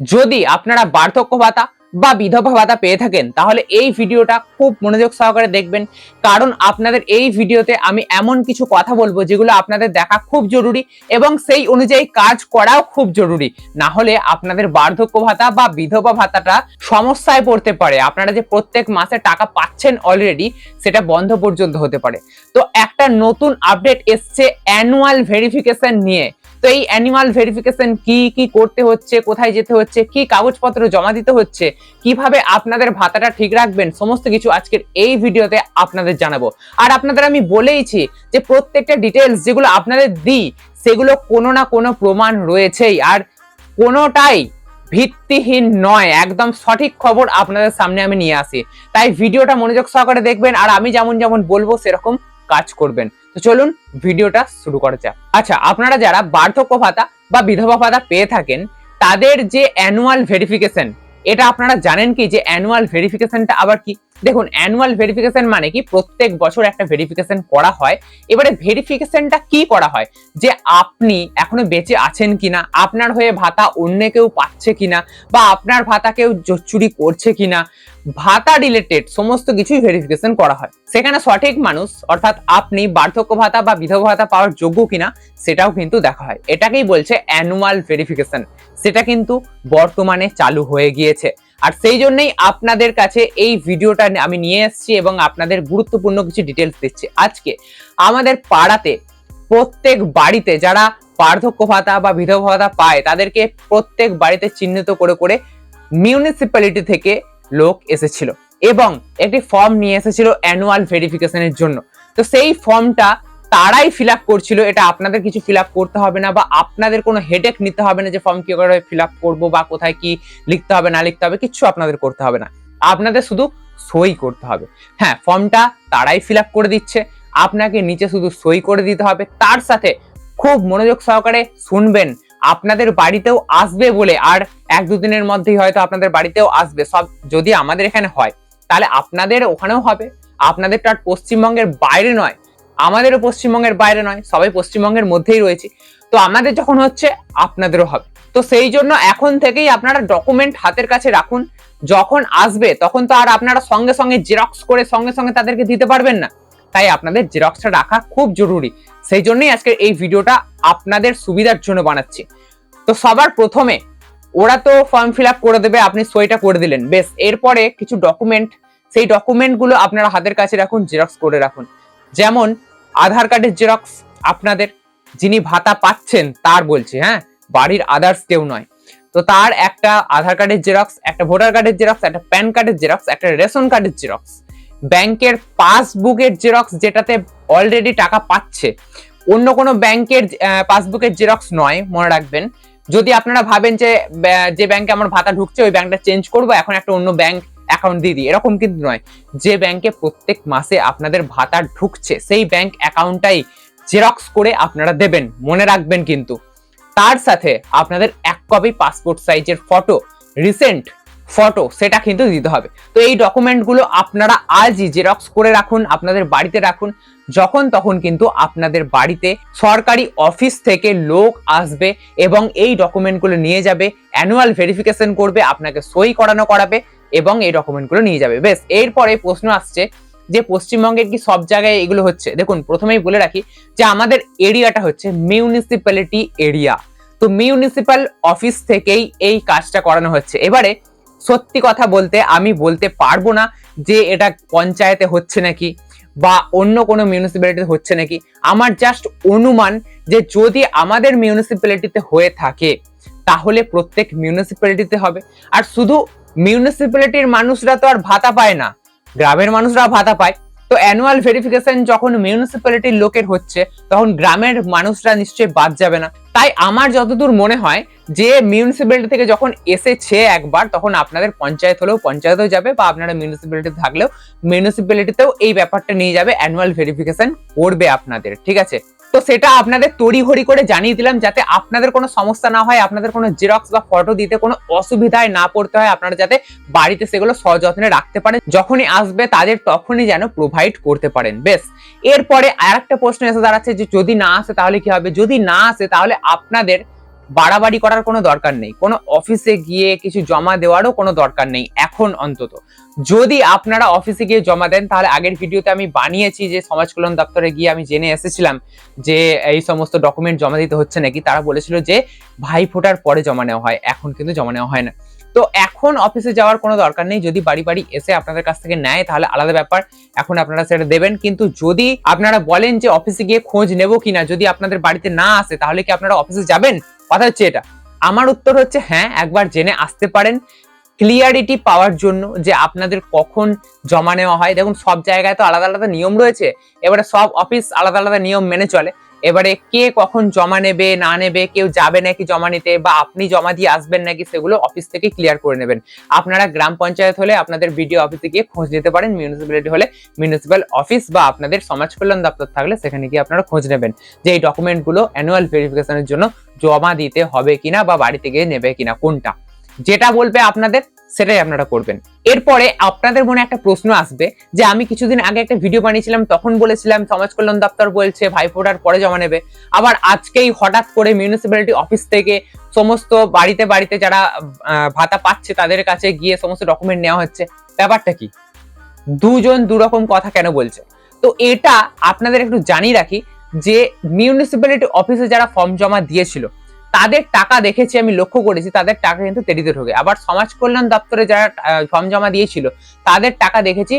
যদি আপনারা বার্ধক্য ভাতা বা বিধবা ভাতা পেয়ে থাকেন, তাহলে এই ভিডিওটা খুব মনোযোগ সহকারে দেখবেন। কারণ আপনাদের এই ভিডিওতে আমি এমন কিছু কথা বলব যেগুলো আপনাদের দেখা খুব জরুরি এবং সেই অনুযায়ী কাজ করাও খুব জরুরি। না হলে আপনাদের বার্ধক্য ভাতা বা বিধবা ভাতাটা সমস্যায় পড়তে পারে। আপনারা যে প্রত্যেক মাসে টাকা পাচ্ছেন অলরেডি সেটা বন্ধ পর্যন্ত হতে পারে। তো একটা নতুন আপডেট এসছে অ্যানুয়াল ভেরিফিকেশন নিয়ে। তো এই অ্যানিমাল ভেরিফিকেশন কি কি করতে হচ্ছে, কোথায় যেতে হচ্ছে, কি কাগজপত্র জমা দিতে হচ্ছে, কীভাবে আপনাদের ভাতাটা ঠিক রাখবেন, সমস্ত কিছু আজকের এই ভিডিওতে আপনাদের জানাব। আর আপনাদের আমি বলেইছি যে প্রত্যেকটা ডিটেলস যেগুলো আপনাদের দিই, সেগুলো কোনো না কোনো প্রমাণ রয়েছেই। আর কোনোটাই ভিত্তিহীন নয়, একদম সঠিক খবর আপনাদের সামনে আমি নিয়ে আসি। তাই ভিডিওটা মনোযোগ সহকারে দেখবেন, আর আমি যেমন যেমন বলব, সেরকম কাজ করবেন। তো চলুন ভিডিওটা শুরু করা যাক। আচ্ছা আপনারা যারা বার্ধক্য ভাতা বা বিধবা ভাতা পেয়ে থাকেন, তাদের যে অ্যানুয়াল ভেরিফিকেশন এটা আপনারা জানেন কি? যে অ্যানুয়াল ভেরিফিকেশনটা আবার কি? দেখুন অ্যানুয়াল ভেরিফিকেশন মানে কি? প্রত্যেক বছর একটা ভেরিফিকেশন করা হয়। এবারে ভেরিফিকেশনটা কি করা হয়? যে আপনি এখনও বেঁচে আছেন কিনা, আপনার হয়ে ভাতা অন্য কেউ পাচ্ছে কিনা, বা আপনার ভাতা কেউ চুরি করছে কিনা, ভাতা রিলেটেড সমস্ত কিছুই ভেরিফিকেশন করা হয়। সেখানে সঠিক মানুষ, অর্থাৎ আপনি বার্ধক্য ভাতা বা বিধবা ভাতা পাওয়ার যোগ্য কিনা, সেটাও কিন্তু দেখা হয়। এটাকেই বলছে অ্যানুয়াল ভেরিফিকেশন সেটা কিন্তু বর্তমানে চালু হয়ে গিয়েছে। আর সেই জন্যই আপনাদের কাছে এই ভিডিওটা আমি নিয়ে এসেছি এবং আপনাদের গুরুত্বপূর্ণ কিছু ডিটেলস দিচ্ছি। আজকে আমাদের পাড়াতে প্রত্যেক বাড়িতে যারা বার্ধক্য ভাতা বা বিধবা ভাতা পায়, তাদেরকে প্রত্যেক বাড়িতে চিহ্নিত করে করে মিউনিসিপ্যালিটি থেকে লোক এসেছিল এবং একটি ফর্ম নিয়ে এসেছিল অ্যানুয়াল ভেরিফিকেশনের জন্য। তো সেই ফর্মটা তারাই ফিল আপ করছিল, এটা আপনাদের কিছু ফিল আপ করতে হবে না বা আপনাদের কোনো হেডেক নিতে হবে না যে ফর্ম কি করে ফিল আপ করব বা কোথায় কি লিখতে হবে, না লিখতে হবে কিছু আপনাদের করতে হবে না। আপনাদের শুধু সই করতে হবে। হ্যাঁ ফর্মটা তারাই ফিল আপ করে দিচ্ছে, আপনাকে নিচে শুধু সই করে দিতে হবে, তার সাথে খুব মনোযোগ সহকারে শুনবেন, আপনাদের বাড়িতেও আসবে বলে, আর এক দুদিনের মধ্যেই হয়তো আপনাদের বাড়িতেও আসবে, সব যদি আমাদের এখানে হয়, তাহলে আপনাদের ওখানেও হবে আপনাদের তো আর পশ্চিমবঙ্গের বাইরে নয় আমাদেরও পশ্চিমবঙ্গের বাইরে নয়, সবাই পশ্চিমবঙ্গের মধ্যেই রয়েছে। তো আমাদের যখন হচ্ছে, আপনাদেরও হবে। তো সেই জন্য এখন থেকেই আপনারা ডকুমেন্ট হাতের কাছে রাখুন। যখন আসবে, তখন তো আর আপনারা সঙ্গে সঙ্গে জেরক্স করে সঙ্গে সঙ্গে তাদেরকে দিতে পারবেন না। তাই আপনাদের জেরক্সটা রাখা খুব জরুরি। সেই জন্যই আজকের এই ভিডিওটা আপনাদের সুবিধার জন্য বানাচ্ছি। তো সবার প্রথমে, ওরা তো ফর্ম ফিল করে দেবে, আপনি সইটা করে দিলেন। বেশ, এরপরে কিছু ডকুমেন্ট সেই ডকুমেন্টগুলো আপনারা হাতের কাছে রাখুন জেরক্স করে রাখুন। যেমন আধার কার্ডের জেরক্স আপনাদের, যিনি ভাতা পাচ্ছেন তার বলছি হ্যাঁ? বাড়ির আদার্স কেউ নয়। তো তার একটা আধার কার্ডের জেরক্স একটা ভোটার কার্ডের জেরক্স একটা প্যান কার্ডের জেরক্স একটা রেশন কার্ডের জেরক্স ব্যাংকের পাসবুকের জেরক্স যেটাতে অলরেডি টাকা পাচ্ছে। অন্য কোনো ব্যাংকের পাসবুকের জেরক্স নয়, মনে রাখবেন। যদি আপনারা ভাবেন যে যে ব্যাংকে আমার ভাতা ঢুকছে, ওই ব্যাংকটা চেঞ্জ করব, এখন একটা অন্য ব্যাংক অ্যাকাউন্ট দিয়ে দিই। এরকম কিন্তু নয়। যে ব্যাংকে প্রত্যেক মাসে আপনাদের ভাতা ঢুকছে, সেই ব্যাংক অ্যাকাউন্টটাই জেরক্স করে আপনারা দেবেন। মনে রাখবেন কিন্তু। তার সাথে আপনাদের এক কপি পাসপোর্ট সাইজের ফটো রিসেন্ট ফটো সেটা কিন্তু দিতে হবে। তো এই ডকুমেন্টগুলো আপনারা আজই জেরক্স করে রাখুন, আপনাদের বাড়িতে রাখুন। যখন তখন কিন্তু আপনাদের বাড়িতে সরকারি অফিস থেকে লোক আসবে এবং এই ডকুমেন্টগুলো নিয়ে যাবে অ্যানুয়াল ভেরিফিকেশন করবে, আপনাকে সই করানো করাবে। এবং এই ডকুমেন্টগুলো নিয়ে যাবে। বেশ, এরপরে প্রশ্ন আসছে যে পশ্চিমবঙ্গের কি সব জায়গায় এগুলো হচ্ছে? দেখুন, প্রথমেই বলে রাখি যে আমাদের এরিয়াটা হচ্ছে মিউনিসিপ্যালিটি এরিয়া তো মিউনিসিপ্যাল অফিস থেকেই এই কাজটা করানো হচ্ছে। এবারে সত্যি কথা বলতে আমি বলতে পারব না যে এটা পঞ্চায়েতে হচ্ছে নাকি বা অন্য কোনো মিউনিসিপ্যালিটিতে হচ্ছে নাকি। আমার জাস্ট অনুমান যে যদি আমাদের মিউনিসিপ্যালিটিতে হয়ে থাকে, তাহলে প্রত্যেক মিউনিসিপ্যালিটিতে হবে। আর শুধু মিউনিসিপ্যালিটির মানুষরা তো আর ভাতা পায় না। গ্রামের মানুষরা ভাতা পায়। তো অ্যানুয়াল ভেরিফিকেশন যখন মিউনিসিপ্যালিটির লোকের হচ্ছে, তখন গ্রামের মানুষরা নিশ্চয়ই বাদ যাবে না। তাই আমার যতদূর মনে হয়, যে মিউনিসিপ্যালিটি থেকে যখন এসেছে একবার, তখন আপনাদের পঞ্চায়েত হলেও পঞ্চায়েতেও যাবে বা আপনারা মিউনিসিপ্যালিটি থাকলেও মিউনিসিপ্যালিটিতেও এই ব্যাপারটা নিয়ে যাবে। অ্যানুয়াল ভেরিফিকেশন করবে আপনাদের, ঠিক আছে? তো সেটা আপনাদের তড়িঘড়ি করে জানিয়ে দিলাম যাতে আপনাদের কোনো সমস্যা না হয়, আপনাদের কোনো জেরক্স বা ফটো দিতে কোনো অসুবিধায় না পড়তে হয়, আপনারা যাতে বাড়িতে সেগুলো সযত্নে রাখতে পারেন। যখনই আসবে তাদের তখনই যেন প্রোভাইড করতে পারেন। বেশ, এরপরে আর একটা প্রশ্ন এসে দাঁড়াচ্ছে যে যদি না আসে তাহলে কি হবে? যদি না আসে তাহলে আপনাদের বাড়াবাড়ি করার কোনো দরকার নেই। কোনো অফিসে গিয়ে কিছু জমা দেওয়ারও কোনো দরকার নেই এখন অন্তত। যদি আপনারা অফিসে গিয়ে জমা দেন, তাহলে আগের ভিডিওতে আমি বানিয়েছি যে সমাজ কল্যাণ দপ্তরে গিয়ে আমি জেনে এসেছিলাম যে এই সমস্ত ডকুমেন্ট জমা দিতে হচ্ছে নাকি। তারা বলেছিল যে ভাই ফোটার পরে জমা নেওয়া হয়, এখন কিন্তু জমা নেওয়া হয় না। তো এখন অফিসে যাওয়ার কোনো দরকার নেই। যদি বাড়ি বাড়ি এসে আপনাদের কাছ থেকে নেয়, তাহলে আলাদা ব্যাপার। এখন আপনারা সেটা দেবেন। কিন্তু যদি আপনারা বলেন যে অফিসে গিয়ে খোঁজ নেব কিনা, যদি আপনাদের বাড়িতে না আসে, তাহলে কি আপনারা অফিসে যাবেন? কথা হচ্ছে এটা। আমার উত্তর হচ্ছে হ্যাঁ একবার জেনে আসতে পারেন। ক্লিয়ারিটি পাওয়ার জন্য যে আপনাদের কখন জমা নেওয়া হয়। দেখুন, সব জায়গায় তো আলাদা আলাদা নিয়ম রয়েছে। এবারে সব অফিস আলাদা আলাদা নিয়ম মেনে চলে। এবারে কে কখন জমা নেবে, না নেবে, কেউ যাবে নাকি জমা নিতে বা আপনি জমা দিয়ে আসবেন নাকি সেগুলো অফিস থেকে ক্লিয়ার করে নেবেন। আপনারা গ্রাম পঞ্চায়েত হলে আপনাদের বিডিও অফিসে গিয়ে খোঁজ নিতে পারেন মিউনিসিপ্যালিটি হলে মিউনিসিপ্যাল অফিস বা আপনাদের সমাজ কল্যাণ দপ্তর থাকলে সেখানে গিয়ে আপনারা খোঁজ নেবেন যে এই ডকুমেন্টগুলো অ্যানুয়াল ভেরিফিকেশনের জন্য জমা দিতে হবে কিনা বা বাড়িতে গিয়ে নেবে কিনা, কোনটা। যেটা বলবে আপনাদের, সেটাই আপনারা করবেন। এরপরে আপনাদের মনে একটা প্রশ্ন আসবে যে, আমি কিছুদিন আগে একটা ভিডিও বানিয়েছিলাম, তখন বলেছিলাম, সমাজ কল্যাণ দপ্তর বলছে ভাইফোঁটার পরে জমা নেবে। আবার আজকেই হঠাৎ করে মিউনিসিপ্যালিটি অফিস থেকে সমস্ত বাড়িতে বাড়িতে যারা ভাতা পাচ্ছে, তাদের কাছে গিয়ে সমস্ত ডকুমেন্ট নেওয়া হচ্ছে। ব্যাপারটা কি? দুজন দুরকম কথা কেন বলছে? তো এটা আপনাদের একটু জানিয়ে রাখি যে মিউনিসিপ্যালিটি অফিসে যারা ফর্ম জমা দিয়েছিল তাদের টাকা দেখেছি, আমি লক্ষ্য করেছি, তাদের টাকা কিন্তু দেরিতে ঢোকে আবার সমাজ কল্যাণ দপ্তরে যারা ফর্ম জমা দিয়েছিল, তাদের টাকা দেখেছি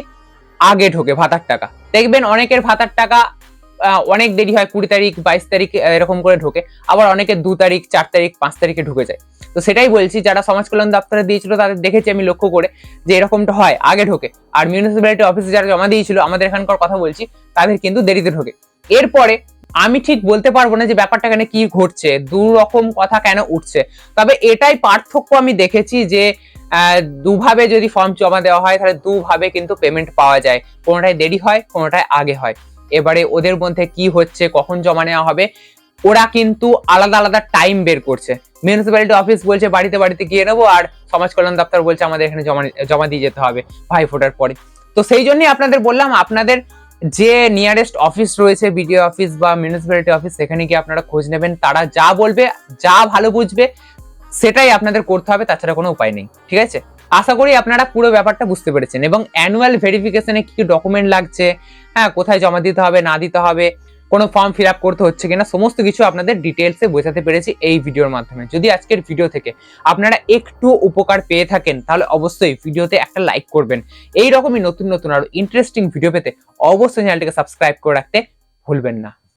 আগে ঢোকে ভাতার টাকা। দেখবেন অনেকের ভাতার টাকা অনেক দেরি হয়, কুড়ি তারিখ, বাইশ তারিখ এরকম করে ঢোকে, আবার অনেকের দু তারিখ, চার তারিখ, পাঁচ তারিখে ঢুকে যায়। তো সেটাই বলছি, যারা সমাজ কল্যাণ দপ্তরে দিয়েছিল, তাদের দেখেছি আমি লক্ষ্য করে যে এরকমটা হয়, আগে ঢোকে। আর মিউনিসিপ্যালিটি অফিসে যারা জমা দিয়েছিল, আমাদের এখানকার কথা বলছি, তাদের কিন্তু দেরিতে ঢোকে। এরপরে আমি ঠিক বলতে পারব না যে ব্যাপারটা কেন কি ঘটছে দু রকম কথা কেন উঠছে। তবে এটাই পার্থক্য আমি দেখেছি যে দুভাবে যদি ফর্ম জমা দেওয়া হয়, তাহলে দুভাবে কিন্তু পেমেন্ট পাওয়া যায়। কোনোটায় দেরি হয়, কোনোটায় আগে হয়। এবারে ওদের মধ্যে কি হচ্ছে, কখন জমা নেওয়া হবে, ওরা কিন্তু আলাদা আলাদা টাইম বের করছে। মিউনিসিপ্যালিটি অফিস বলছে, বাড়িতে বাড়িতে গিয়ে নেব। আর সমাজ কল্যাণ দপ্তর বলছে, আমাদের এখানে জমা জমা দিয়ে যেতে হবে। ভাই ফোটার পরে। তো সেই জন্যই আপনাদের বললাম, আপনাদের যে নিয়ারেস্ট অফিস রয়েছে বিডিও অফিস বা মিউনিসিপ্যালিটি অফিস সেখানে গিয়ে আপনারা খোঁজ নেবেন। তারা যা বলবে, যা ভালো বুঝবে, সেটাই আপনাদের করতে হবে, তাছাড়া কোনো উপায় নেই। ঠিক আছে? আশা করি আপনারা পুরো ব্যাপারটা বুঝতে পেরেছেন। এবং অ্যানুয়াল ভেরিফিকেশনে কী কি ডকুমেন্ট লাগছে? হ্যাঁ কোথায় জমা দিতে হবে, না দিতে হবে? কোনো ফর্ম ফিল আপ করতে হচ্ছে কিনা, সমস্ত কিছু আপনাদের ডিটেলসে বোঝাতে পেরেছি এই ভিডিওর মাধ্যমে। যদি আজকের ভিডিও থেকে আপনারা একটু উপকার পেয়ে থাকেন, তাহলে অবশ্যই ভিডিওতে একটা লাইক করবেন। এই রকমই নতুন নতুন আরও ইন্টারেস্টিং ভিডিও পেতে অবশ্যই চ্যানেলটিকে সাবস্ক্রাইব করে রাখতে ভুলবেন না।